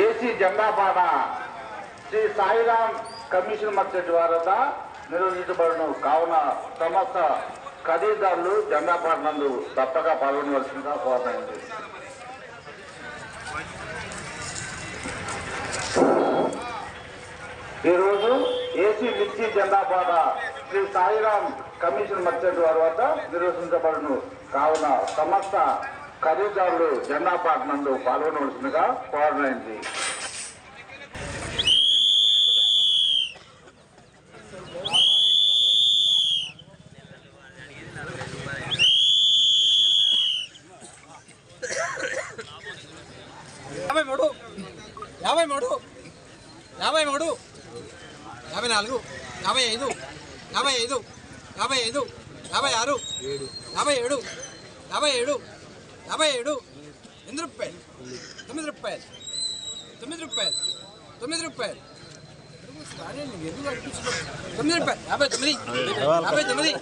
AC జెండాపాట Shri Sairam commission merchant ద్వారా నిర్వహించబడును. కావున సమస్త ఖరీదారులు జెండా నందు తప్పక పాల్గొనవలసిందిగా కోరమైంది ఈరోజు ఏసీ మిర్చి జెండాపాట శ్రీ సాయిరాం కమిషన్ మర్చెంట్ వారి వద్ద నిర్వహించబడును. కావున సమస్త ఖరీదారులు జెండా పాట నందు పాల్గొనవలసిందిగా కోరమైంది యాభై మూడు. యాభై మూడు. యాభై మూడు. యాభై నాలుగు. యాభై ఐదు. యాభై ఐదు. యాభై ఐదు. యాభై ఆరు. యాభై ఏడు. యాభై ఏడు. యాభై ఏడు. ఎనిమిది రూపాయలు. తొమ్మిది రూపాయలు. తొమ్మిది రూపాయలు. తొమ్మిది రూపాయలు. తొమ్మిది రూపాయలు. యాభై తొమ్మిది. యాభై తొమ్మిది.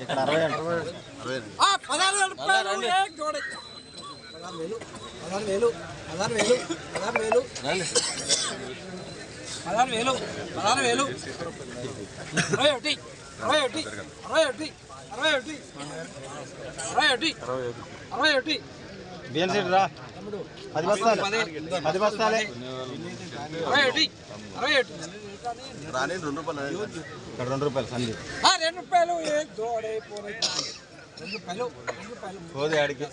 పదహారు రూపాయలు ఏ జోడి. పదహారు వేలు పదహారు వేలు పదహారు వేలు పదహారు వేలు. పదహారు వేలు అరవై ఒకటి అరవై ఒకటి అరవై ఒకటి అరవై ఒకటి అరవై ఒకటి అరవై ఒకటి. బియ్యం సీట్ రా. పది బస్తాలు. పది బస్తాలే. అరవై ఒకటి ఇక్కడ రెండు రూపాయలు సంధి రెండు రూపాయలు. రెండు రూపాయలు రెండు రూపాయలు. పోదు ఆడికి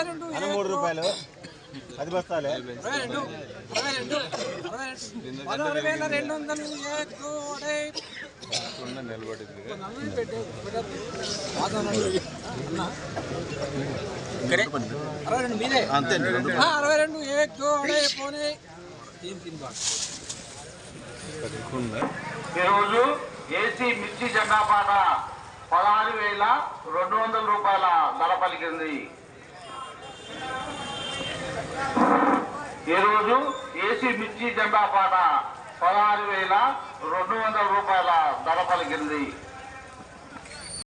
రెండు మూడు రూపాయలు. పది బస్తాలే. రెండు రెండు రెండు. రెండు వందలు. అరవై రెండు ఏ పోనీ. ఈరోజు ఏసీ మిర్చి జెండా పాట పదహారు వేల రెండు వందల రూపాయల ధర పలికింది. ఈరోజు ఏసీ మిర్చి జెండా పాట పదహారు వేల రెండు వందల రూపాయల ధర పలికింది.